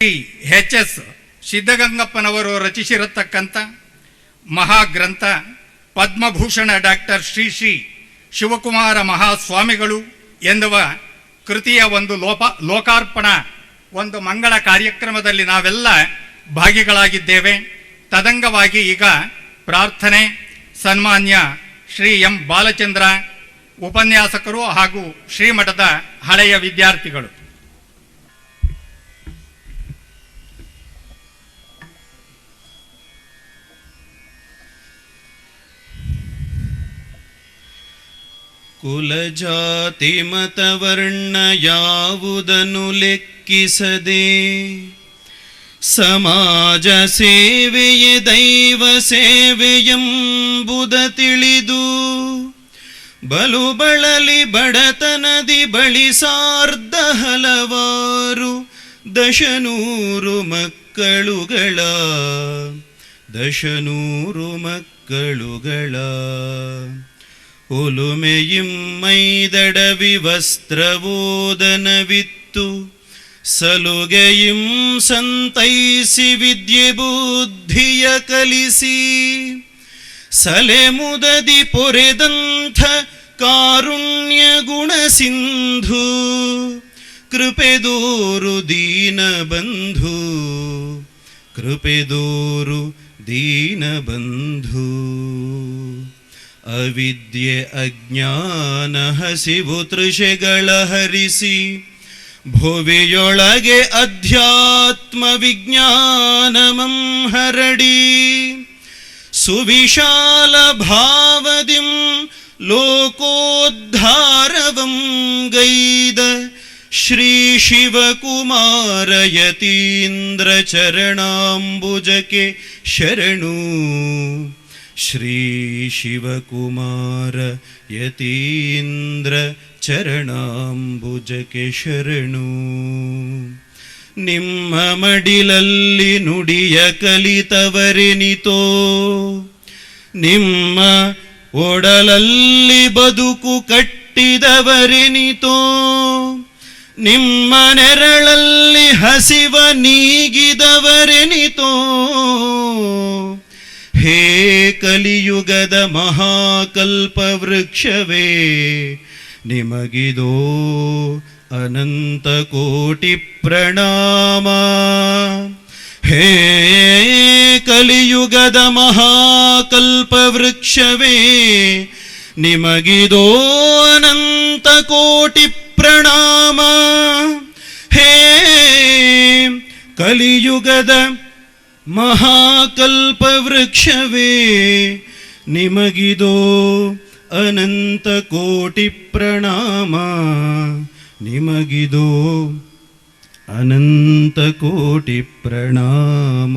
H S ಸಿದ್ಧಗಂಗಪ್ಪನವರು ರಚಿಸಿರತಕ್ಕಂಥ ಮಹಾಗ್ರಂಥ ಪದ್ಮಭೂಷಣ ಡಾಕ್ಟರ್ ಶ್ರೀ ಶ್ರೀ ಶಿವಕುಮಾರ ಮಹಾಸ್ವಾಮಿಗಳು ಎನ್ನುವ ಕೃತಿಯ ಒಂದು ಲೋಪ ಲೋಕಾರ್ಪಣ ಒಂದು ಮಂಗಳ ಕಾರ್ಯಕ್ರಮದಲ್ಲಿ ನಾವೆಲ್ಲ ಭಾಗಿಗಳಾಗಿದ್ದೇವೆ. ತದಂಗವಾಗಿ ಈಗ ಪ್ರಾರ್ಥನೆ, ಸನ್ಮಾನ್ಯ ಶ್ರೀ ಎಂ. ಬಾಲಚಂದ್ರ ಉಪನ್ಯಾಸಕರು ಹಾಗೂ ಶ್ರೀಮಠದ ಹಳೆಯ ವಿದ್ಯಾರ್ಥಿಗಳು. ಕುಲಜಾತಿ ಮತವರ್ಣ ಯಾವುದನ್ನು ಲೆಕ್ಕಿಸದೆ? ಸಮಾಜ ಸೇವೆಯೇ ದೈವ ಸೇವೆಯೆಂಬುದ ತಿಳಿದು, ಬಲು ಬಳಲಿ ಬಡತನದಿ ಬಳಿಸಾರ್ಧ ಹಲವಾರು ದಶನೂರು ಮಕ್ಕಳುಗಳ ದಶನೂರು ಮಕ್ಕಳುಗಳ. ಒಲುಮೆಯಿಂ ಮೈದಡವಿ ವಸ್ತ್ರವೋದನವಿತ್ತು ಸಲುಗೆಯಿಂ ಸಂತೈಸಿ ವಿದ್ಯೆ ಬುದ್ಧಿಯ ಕಲಿಸಿ. ಸಲೆ ಮುದದಿ ಪೊರೆದಂಥ ಕಾರುಣ್ಯ ಗುಣ ಸಿಂಧು ಕೃಪೆದೋರು ದೀನ ಬಂಧು ಕೃಪೆದೋರು ದೀನ ಬಂಧು ಅವಿದ್ಯೆ ಅಜ್ಞಾನ ಹಸಿವು ತೃಷೆಗಳ ಹರಿಸಿ ಭುವಿಯೊಳಗೆ ಅಧ್ಯಾತ್ಮ ವಿಜ್ಞಾನಮಂ ಹರಡಿ ಸುವಿಶಾಲ ಭಾವದಿಂ ಲೋಕೋದ್ಧಾರವಂ ಗೈದ ಶ್ರೀ ಶಿವಕುಮಾರ ಶ್ರೀ ಶಿವಕುಮಾರ ಯತೀಂದ್ರ ಚರಣಾಂಬುಜಕ್ಕೆ ಶರಣು. ನಿಮ್ಮ ಮಡಿಲಲ್ಲಿ ನುಡಿಯ ಕಲಿತವರೆನಿತೋ ನಿಮ್ಮ ಒಡಲಲ್ಲಿ ಬದುಕು ಕಟ್ಟಿದವರೆನಿತೋ ನಿಮ್ಮ ನೆರಳಲ್ಲಿ ಹಸಿವ ನೀಗಿದವರೆನಿತೋ ಹೇ ಕಲಿಯುಗದ ಮಹಾಕಲ್ಪ ವೃಕ್ಷವೇ ನಿಮಗಿದೋ ಅನಂತ ಕೋಟಿ ಪ್ರಣಾಮ. ಹೇ ಕಲಿಯುಗದ ಮಹಾಕಲ್ಪ ವೃಕ್ಷವೇ ನಿಮಗಿದೋ ಅನಂತ ಕೋಟಿ ಪ್ರಣಾಮ. ಹೇ ಕಲಿಯುಗದ ಮಹಾಕಲ್ಪ ವೃಕ್ಷವೇ ನಿಮಗಿದೋ ಅನಂತ ಕೋಟಿ ಪ್ರಣಾಮ ನಿಮಗಿದೋ ಅನಂತ ಕೋಟಿ ಪ್ರಣಾಮ.